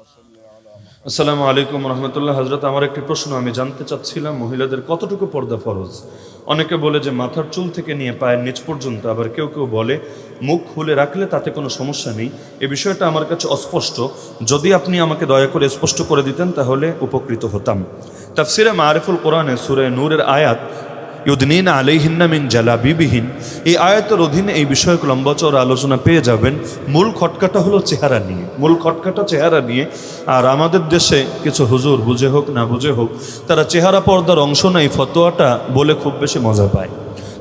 আসসালামু আলাইকুম রহমতুল্লাহ। হজরত আমার একটি প্রশ্ন। আমি জানতে চাচ্ছিলাম মহিলাদের কতটুকু পর্দা ফরজ? অনেকে বলে যে মাথার চুল থেকে নিয়ে পায়ের নিচ পর্যন্ত, আবার কেউ কেউ বলে মুখ খুলে রাখলে তাতে কোনো সমস্যা নেই। এ বিষয়টা আমার কাছে অস্পষ্ট। যদি আপনি আমাকে দয়া করে স্পষ্ট করে দিতেন, তাহলে উপকৃত হতাম। তাফসিরে মারিফুল কোরআনে সুরে নূরের আয়াত ইউদিন আলাইহিন্না মিন জালাবিবিহীন। এই আয়াতের অধীনে এই বিষয়ক লম্বাচর আলোচনা পেয়ে যাবেন। মূল খটকাটা হলো চেহারা নিয়ে। মূল খটকাটা চেহারা নিয়ে। আর আমাদের দেশে কিছু হুজুর, বুঝে হোক না বুঝে হোক, তারা চেহারা পর্দার অংশ নেই ফতোয়াটা বলে খুব বেশি মজা পায়।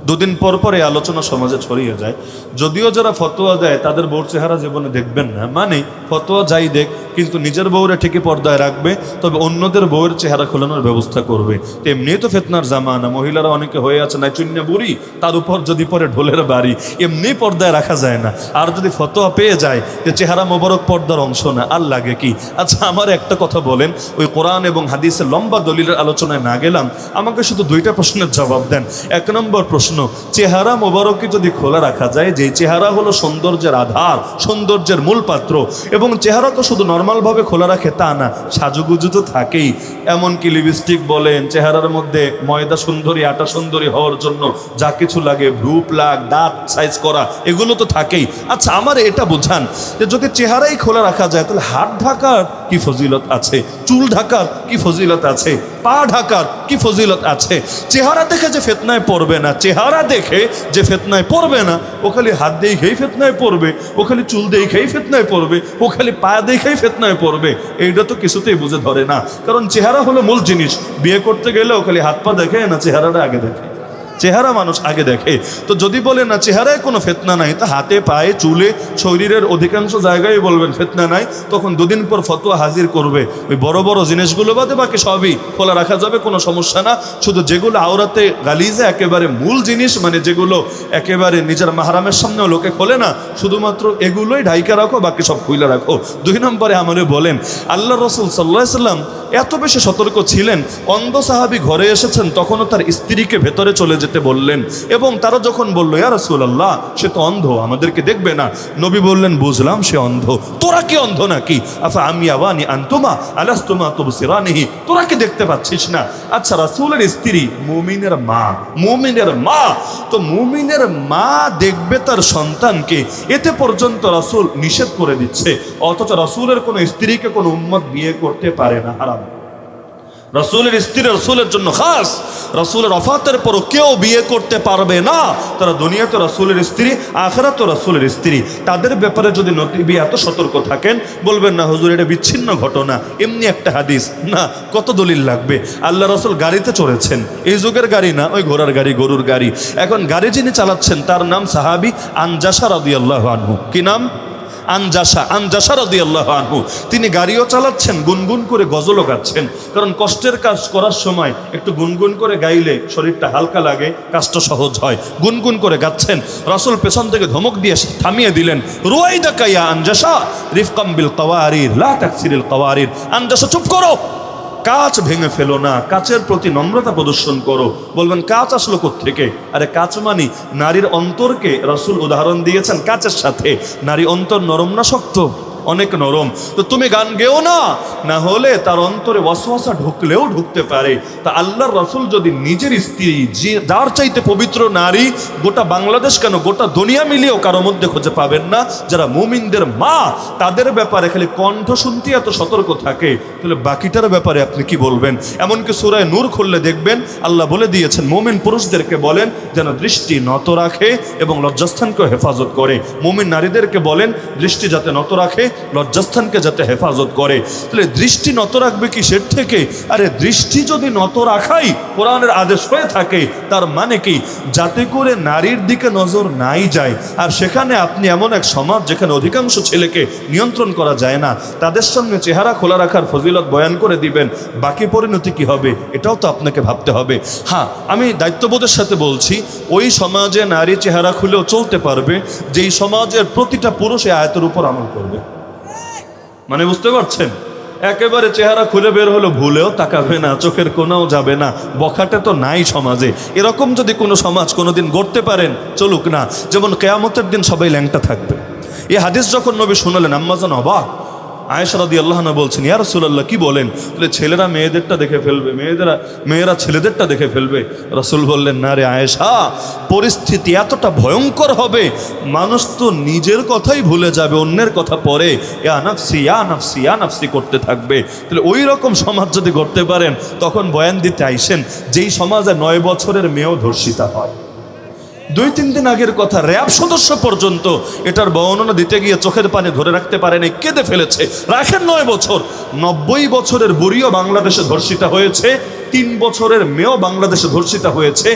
দুদিন পর পরে আলোচনা সমাজে ছড়িয়ে যায়। যদিও যারা ফতোয়া দেয়, তাদের বউর চেহারা জীবনে দেখবেন না। মানে ফতোয়া যাই দেখ, কিন্তু নিজের বউরে ঠিকই পর্দায় রাখবে, তবে অন্যদের বউয়ের চেহারা খোলানোর ব্যবস্থা করবে। এমনি তো ফেতনার জামানা, মহিলারা অনেকে হয়ে আছে না চুন্য বুড়ি, তার উপর যদি পরে ঢোলের বাড়ি এমনি পর্দায় রাখা যায় না। আর যদি ফতোয়া পেয়ে যায়, যে চেহারা মোবারক পর্দার অংশ না, আর লাগে কি? আচ্ছা আমার একটা কথা বলেন, ওই কোরআন এবং হাদিসের লম্বা দলিলের আলোচনায় না গেলাম, আমাকে শুধু দুইটা প্রশ্নের জবাব দেন। এক নম্বর প্রশ্ন চেহারা মোবারককে যদি খোলা রাখা যায় যে চেহারা হলো সৌন্দর্যের আধার, সৌন্দর্যের মূল পাত্র, এবং চেহারা তো শুধু নর্মালভাবে খোলা রাখে তা না, সাজুগুজু তো থাকেই। এমনকি লিপস্টিক বলেন, চেহারার মধ্যে ময়দা সুন্দরী, আটা সুন্দরী হওয়ার জন্য যা কিছু লাগে ভ্রু প্লাগ দাঁত সাইজ করা, এগুলো তো থাকেই। আচ্ছা আমার এটা বোঝান, যে যদি চেহারাই খোলা রাখা যায়, তাহলে হাত ঢাকার কি ফজিলত আছে? চুল ঢাকার কি ফজিলত আছে? পা ঢাকার কি ফজিলত আছে? চেহারা দেখে যে ফেতনায় পড়বে না, চেহারা দেখে যে ফেতনায় পড়বে না, ও খালি হাত দেখেই ফেতনায় পড়বে, ও খালি চুল দেখেই ফেতনায় পড়বে, ও খালি পা দেখেই ফেতনায় পড়বে, এইটা তো কিছুতেই বুঝে ধরে না। কারণ চেহারা হলো মূল জিনিস। বিয়ে করতে গেলে ও খালি হাত পা দেখে না, চেহারাটা আগে দেখে। চেহারা মানুষ আগে দেখে। তো যদি বলে, না, চেহারায় কোনো ফেতনা নাই, তা হাতে, পায়ে, চুলে, শরীরের অধিকাংশ জায়গায় বলবেন, ফেতনা নাই। তখন দুদিন পর ফতোয়া হাজির করবে। ওই বড় বড় জিনিসগুলো বাদে বাকি সবই খোলা রাখা যাবে, কোনো সমস্যা না। শুধু যেগুলো আওরাতে গালিজে একেবারে মূল জিনিস মানে যেগুলো একেবারে নিজের মাহারামের সামনেও লোকে খোলে না, শুধুমাত্র এগুলোই ঢাইকা রাখো, বাকি সব খুলে রাখো। দুই নম্বরে আমারে বলেন, আল্লাহ রসুল সাল্লাহ সাল্লাম এত বেশি সতর্ক ছিলেন, অন্ধ সাহাবি ঘরে এসেছেন, তখনও তার স্ত্রীকে ভেতরে চলে যেতে বললেন, এবং তারা যখন বলল, ইয়া রাসূলুল্লাহ, সে তো অন্ধ, আমাদেরকে দেখবে না। নবী বললেন, বুঝলাম সে অন্ধ। তোরা কি অন্ধ নাকি? আফা আমি আবানি আনতুমা আলাস্তুমা তুবসিরানিহি। তোরা কি দেখতে পাচ্ছিস না? আচ্ছা রাসূলের স্ত্রী, মুমিনের মা। মুমিনের মা? তো মুমিনের মা দেখবে তার সন্তানকে। এতে পর্যন্ত রাসূল নিষেধ করে দিচ্ছে। অথচ রাসূলের কোনো স্ত্রীকে কোনো উম্মত বিয়ে করতে পারে না, হারাম। রসুলের স্ত্রী রসুলের জন্য খাস। রসুলের অফাতের পরও কেউ বিয়ে করতে পারবে না। তারা দুনিয়াতে রসুলের স্ত্রী আখেরা তো রসুলের স্ত্রী। তাদের ব্যাপারে যদি নদী এত সতর্ক থাকেন, বলবেন, না, হুজুর, এটা বিচ্ছিন্ন ঘটনা। এমনি একটা হাদিস। না, কত দলিল লাগবে? আল্লাহ রসুল গাড়িতে চড়েছেন। এই যুগের গাড়ি না, ওই ঘোড়ার গাড়ি, গরুর গাড়ি। এখন গাড়ি যিনি চালাচ্ছেন, তার নাম সাহাবি আনজাসা রবি আল্লাহ আনহু। কি নাম? আনজাসা আনজাসা রদি আল্লাহ আনহু। তিনি গাড়িও চালাচ্ছেন, গুনগুন করে গজলও গাচ্ছেন। কারণ কষ্টের কাজ করার সময় একটু গুনগুন করে গাইলে শরীরটা হালকা লাগে, কাজটা সহজ হয়। গুনগুন করে গাচ্ছেন। রাসুল পেছন থেকে ধমক দিয়ে থামিয়ে দিলেন রুয়াই দাকাইয়া আনজাসা রিফকাম বিল কওয়ারির, লা তাকসিরিল কওয়ারির। আনজাসা চুপ করো। কাচ ভেঙে ফেলো না, কাচের প্রতি নম্রতা প্রদর্শন করো। বলবেন, কাচ আসলো থেকে আরে কাচ মানি, নারীর অন্তরকে রাসুল উদাহরণ দিয়েছেন কাচের সাথে। নারী অন্তর নরম না শক্ত? অনেক নরম। তো তুমি গান গেও না না হলে তার অন্তরে ওয়াসওয়াসা ঢুকলেও ঢুকতে পারে। তা আল্লাহর রসুল যদি নিজের স্ত্রী, যে যার চাইতে পবিত্র নারী, গোটা বাংলাদেশ কেন, গোটা দুনিয়া মিলিয়েও কারও মধ্যে খুঁজে পাবেন না? যারা মুমিনদের মা, তাদের ব্যাপারে খালি কণ্ঠ শুনতে এত সতর্ক থাকে। তাহলে বাকিটার ব্যাপারে আপনি কি বলবেন? এমনকি সুরায় নূর খুললে দেখবেন, আল্লাহ বলে দিয়েছেন, মুমিন পুরুষদেরকে বলেন যেন দৃষ্টি নত রাখে এবং লজ্জাস্থানকে হেফাজত করে। মুমিন নারীদেরকে বলেন, দৃষ্টি যাতে নত রাখে লজ্জাস্থানকে যাতে হেফাজত করে। তাহলে দৃষ্টি নত রাখবে কি কিসের থেকে? আরে দৃষ্টি যদি নত রাখাই, কোরআনের আদেশ হয়ে থাকে, তার মানে কি? যাতে করে নারীর দিকে নজর নাই যায়। আর সেখানে আপনি এমন এক সমাজ যেখানে অধিকাংশ ছেলেকে নিয়ন্ত্রণ করা যায় না, তাদের সামনে চেহারা খোলা রাখার ফজিলত বয়ান করে দিবেন, বাকি পরিণতি কি হবে? এটাও তো আপনাকে ভাবতে হবে। হ্যাঁ আমি দায়িত্ববোধের সাথে বলছি, ওই সমাজে নারী চেহারা খুলেও চলতে পারবে, যেই সমাজের প্রতিটা পুরুষ আয়তের উপর আমল করবে। মানে বুঝতে পারছেন? একেবারে চেহারা খুলে বের হলো, ভুলেও তাকাবে না, চোখের কোনাও যাবে না, বখাটে তো নাই সমাজে। এরকম যদি কোনো সমাজ কোনো দিন গড়তে পারেন, চলুক না। যেমন কেয়ামতের দিন সবাই ল্যাংটা থাকবে। এই হাদিস যখন নবী শুনালেন, আম্মাজান অবাক। আয়েশা রাদি আল্লাহ বলছেন, ইয়া রসুল্লাহ কি বলেন? তাহলে ছেলেরা মেয়েদেরটা দেখে ফেলবে, মেয়েদেরা, মেয়েরা ছেলেদেরটা দেখে ফেলবে। রসুল বললেন, না রে আয়েশা, পরিস্থিতি এতটা ভয়ঙ্কর হবে, মানুষ তো নিজের কথাই ভুলে যাবে, অন্যের কথা পরে। ইয়া নাফসি ইয়া নাফসি ইয়া নাফসি করতে থাকবে। তাহলে ওই রকম সমাজ যদি করতে পারেন, তখন বয়ান দিতে আইসেন, যেই সমাজে নয় বছরের মেয়েও ধর্ষিতা হয়। দুই, তিন দিন আগের কথা, র্যাব সদস্য পর্যন্ত এটার বর্ণনা দিতে গিয়ে চোখের পানি ধরে রাখতে পারেনি, কেঁদে ফেলেছে। রাখেন নয় বছর। নব্বই বছরের বুড়িও বাংলাদেশে ধর্ষিতা হয়েছে, তিন বছরের মেয়েও বাংলাদেশে ধর্ষিতা হয়েছে,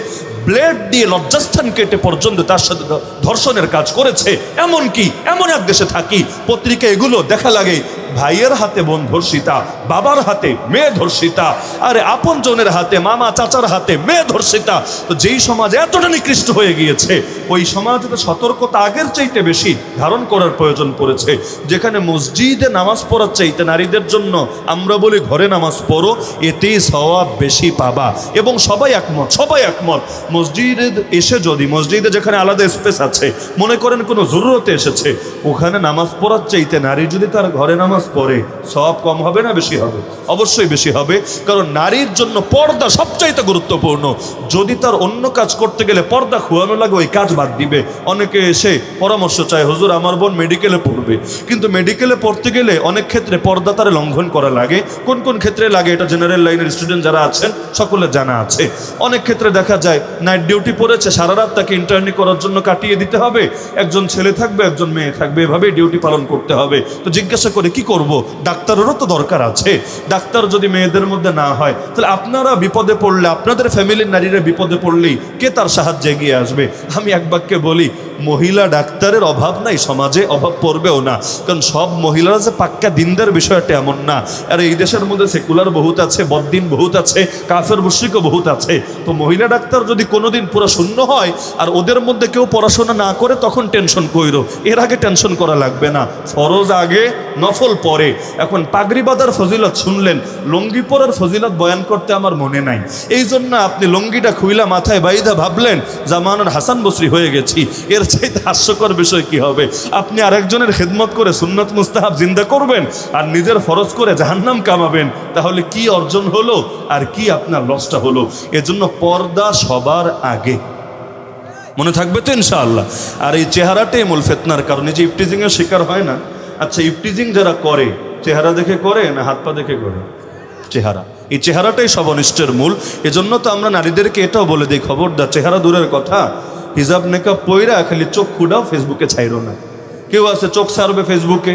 ব্লেড দিয়ে লজ্জাস্থান কেটে পর্যন্ত তার সাথে ধর্ষণের কাজ করেছে। এমন কি এমন এক দেশে থাকি পত্রিকা এগুলো দেখা লাগে ভাইয়ের হাতে বোন ধর্ষিতা বাবার হাতে মেয়ে ধর্ষিতা আরে আপনজনের হাতে, মামা চাচার হাতে মেয়ে ধর্ষিতা তো যেই সমাজ এতটা নিকৃষ্ট হয়ে গিয়েছে, ওই সমাজে তো সতর্কতা আগের চাইতে বেশি ধারণ করার প্রয়োজন পড়েছে। যেখানে মসজিদে নামাজ পড়ার চাইতে নারীদের জন্য আমরা বলি ঘরে নামাজ পড়ো, এতেই সওয়াব বেশি পাবা। এবং সবাই একমত সবাই একমত। মসজিদে এসে যদি, মসজিদে যেখানে আলাদা স্পেস আছে, মনে করেন কোনো জরুরতে এসেছে, ওখানে নামাজ পড়ার চাইতে নারী যদি তার ঘরে নামাজ পড়ে সব কম হবে না বেশি হবে? অবশ্যই বেশি হবে। কারণ নারীর জন্য পর্দা সবচাইতে গুরুত্বপূর্ণ। যদি তার অন্য কাজ করতে গেলে পর্দা খুয়ানো লাগে, ওই কাজ বাদ দিবে। অনেকে এসে পরামর্শ চায়, হুজুর, আমার বোন মেডিকেলে পড়বে। কিন্তু মেডিকেলে পড়তে গেলে অনেক ক্ষেত্রে পর্দা তার লঙ্ঘন করা লাগে। কোন কোন ক্ষেত্রে লাগে এটা জেনারেল লাইনের স্টুডেন্ট যারা আছেন, সকলে জানা আছে। অনেক ক্ষেত্রে দেখা যায় নাইট ডিউটি পড়েছে, সারা রাত তাকে ইন্টারনি করার জন্য কাটিয়ে দিতে হবে। একজন ছেলে থাকবে, একজন মেয়ে থাকবে। এভাবেই ডিউটি পালন করতে হবে। তো জিজ্ঞাসা করে, কি করব, ডাক্তারেরও তো দরকার আছে। ডাক্তার যদি মেয়েদের মধ্যে না হয়, তাহলে আপনারা বিপদে পড়লে, আপনাদের ফ্যামিলির নারীরা বিপদে পড়লেই কে তার সাহায্যে এগিয়ে আসবে? আমি এক বাক্যে বলি মহিলা ডাক্তারের অভাব নাই, সমাজে অভাব পড়বেও না। কারণ সব মহিলারা যে পাক্কা দিনদার বিষয়টা এমন না। আর এই দেশের মধ্যে সেকুলার বহুত আছে, বদ্দিন বহুত আছে, কাফের মুশ্রিকও বহুত আছে। তো মহিলা ডাক্তার যদি কোনোদিন পুরো শূন্য হয়, আর ওদের মধ্যে কেউ পড়াশোনা না করে, তখন টেনশন কইরো। এর আগে টেনশন করা লাগবে না। ফরজ আগে, নফল পরে। এখন পাগড়ি বাঁধার ফজিলত শুনলেন, লঙ্গি পরার ফজিলত বয়ান করতে আমার মনে নাই। এই জন্য আপনি লঙ্গিটা খুইলা মাথায় বাইদা ভাবলেন, জামানুর হাসান বসরি হয়ে গেছি। এর চাইতে হাস্যকর বিষয় কি হবে? আপনি আরেকজনের খেদমত করে সুন্নত মুস্তাহাব জিন্দা করবেন আর নিজের ফরজ করে জাহান্নাম কামাবেন, তাহলে কি অর্জন হলো আর কি আপনার লসটা হলো? এজন্য পর্দা সবার আগে। মনে থাকবে তো ইনশাআল্লাহ? আর এই চেহারাটাই মূল ফেতনার কারণে যে ইফটিজিংয়ের শিকার হয় না। আচ্ছা ইফটিজিং যারা করে, চেহারা দেখে করে না হাত পা দেখে করে? চেহারা। এই চেহারাটাই সব অনিষ্টের মূল। এজন্য তো আমরা নারীদেরকে এটাও বলে দিই, খবরদার, চেহারা দূরের কথা। হিজাব নেকাব পইরা খালি চোখ খুডাও ফেসবুকে ছাইরো না। কেউ আছে চোখ ছাড়বে ফেসবুকে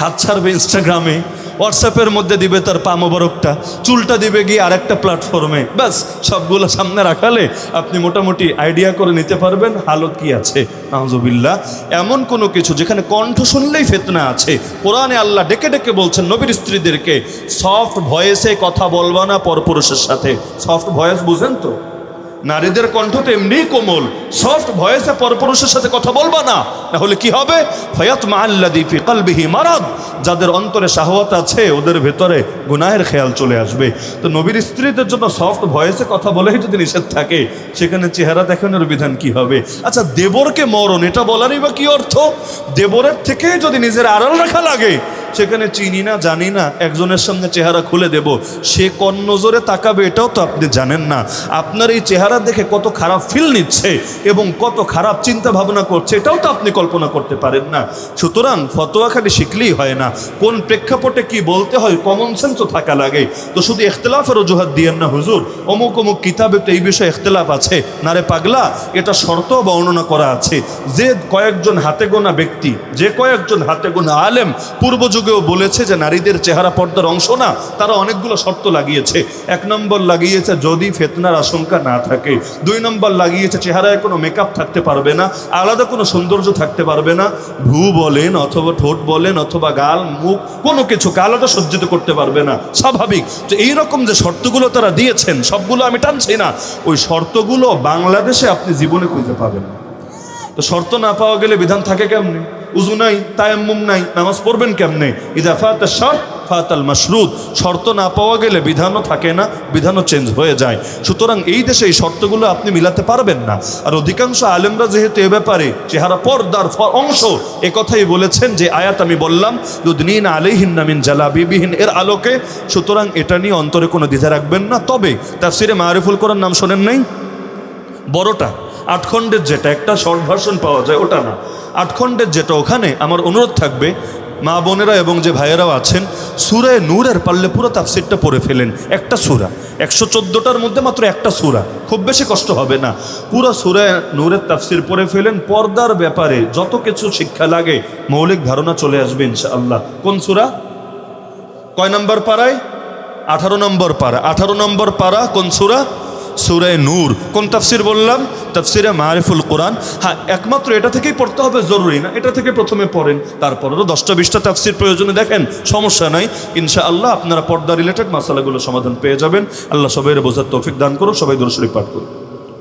হাত ছাড়বে ইনস্টাগ্রামে হোয়াটসঅ্যাপের মধ্যে দিবে তার পা মোবারকটা, চুলটা দিবে গিয়ে আরেকটা প্ল্যাটফর্মে ব্যাস, সবগুলো সামনে রাখালে আপনি মোটামুটি আইডিয়া করে নিতে পারবেন হালত কি আছে। নাহজবিল্লা এমন কোনো কিছু যেখানে কণ্ঠ শুনলেই ফেতনা আছে। কোরআনে আল্লাহ ডেকে ডেকে বলছেন নবীর স্ত্রীদেরকে সফট ভয়েসে কথা বলবা না পরপুরুষের সাথে। সফট ভয়েস বুঝেন তো? নারীদের কণ্ঠ তো এমনিই কোমল। সফট ভয়েসে পরপুরুষের সাথে কথা বলবা না। তাহলে কি হবে? ফয়াত মাল্লাদি ফি কলবিহি মারাদ। যাদের অন্তরে শাহওয়াত আছে, ওদের ভেতরে গুনাহের খেয়াল চলে আসবে। তো নবীর স্ত্রীদের জন্য সফট ভয়েসে কথা বলেই যদি নিষেধ থাকে, সেখানে চেহারা দেখানোর বিধান কি হবে? আচ্ছা দেবরকে মরণ, এটা বলারই বা কি অর্থ? দেবরের থেকে যদি নিজের আড়াল রাখা লাগে সেখানে চিনি না, জানি না, একজনের সামনে চেহারা খুলে দেব, সে কোন নজরে তাকাবে এটাও তো আপনি জানেন না। আপনার এই চেহারা দেখে কত খারাপ ফিল নিচ্ছে এবং কত খারাপ চিন্তা ভাবনা করছে, এটাও তো আপনি কল্পনা করতে পারেন না। সুতরাং ফতোয়া খালি শিখলেই হয় না। কোন প্রেক্ষাপটে কি বলতে হয় কমন সেন্সও থাকা লাগে। তো শুধু ইখতলাফের অজুহাত দিয়েন না হুজুর, অমুক অমুক কিতাবে তো এই বিষয়ে ইখতলাফ আছে। না রে পাগলা, এটা শর্ত বর্ণনা করা আছে। যে কয়েকজন হাতে গোনা ব্যক্তি, যে কয়েকজন হাতে গোনা আলেম পূর্ব যুগেও বলেছে যে নারীদের চেহারা পর্দার অংশ না, তারা অনেকগুলো শর্ত লাগিয়েছে। এক নম্বর লাগিয়েছে যদি ফেতনার আশঙ্কা না থাকে। দুই নম্বর লাগিয়েছে চেহারায় কোনো মেকআপ থাকতে পারবে না, আলাদা কোনো সৌন্দর্য থাকতে পারবে না, ভু বলেন অথবা ঠোঁট বলেন অথবা গাল, মুখ, কোনো কিছুকে আলাদা সজ্জিত করতে পারবে না। স্বাভাবিক। তো এইরকম যে শর্তগুলো তারা দিয়েছেন, সবগুলো আমি টানছি না। ওই শর্তগুলো বাংলাদেশে আপনি জীবনে খুঁজে পাবেন তো শর্ত না পাওয়া গেলে বিধান থাকে কেমনে? উজু নাই, তায়াম্মুম নাই, নামাজ পড়বেন কেমনে? ইদাফাত শর্ত ফাতাল মাসরুদ শর্ত না পাওয়া গেলে বিধানও থাকে না, বিধানও চেঞ্জ হয়ে যায়। সুতরাং এই দেশে এই শর্তগুলো আপনি মিলাতে পারবেন না। আর অধিকাংশ আলেমরা যেহেতু এ ব্যাপারে চেহারা পর্দার অংশ, এ কথাই বলেছেন যে আয়াত আমি বললাম দুদিন আলিহিন নামিন জালাবিবিহীন এর আলোকে। সুতরাং এটা নিয়ে অন্তরে কোনো দ্বিধা রাখবেন না। তবে তার তাফসিরে মারিফুল করার নাম শোনেন নাই? বড়টা, আটখণ্ডের যেটা, একটা শর্ট ভার্সন পাওয়া যায়, ওটা না। আটখণ্ডের যেটা ওখানে, আমার অনুরোধ থাকবে, মা বোনেরা এবং যে ভাইয়েরাও আছেন, সুরায় নূরের পারলে পুরো তাফসিরটা পড়ে ফেলেন, একটা সুরা। একশো চোদ্দোটার মধ্যে মাত্র একটা সুরা, খুব বেশি কষ্ট হবে না। পুরো সুরায় নূরের তাফসির পড়ে ফেলেন, পর্দার ব্যাপারে যত কিছু শিক্ষা লাগে, মৌলিক ধারণা চলে আসবে ইনশাআল্লাহ। কোন সুরা? কয় নম্বর পাড়ায়? আঠারো নম্বর পাড়া। আঠারো নম্বর পাড়া কোন সুরা? সুরায় নূর। কোন তাফসির বললাম? তাফসিরে মারিফুল কোরআন। হ্যাঁ একমাত্র এটা থেকেই পড়তে হবে, জরুরি না। এটা থেকে প্রথমে পড়েন, তারপরেরও দশটা বিশটা তাফসির প্রয়োজনে দেখেন, সমস্যা নাই। ইনশা আল্লাহ আপনারা পর্দা রিলেটেড মশালাগুলো সমাধান পেয়ে যাবেন। আল্লাহ সবাই বোঝার তৌফিক দান করুন, সবাই দর্শরী পাঠ করুন।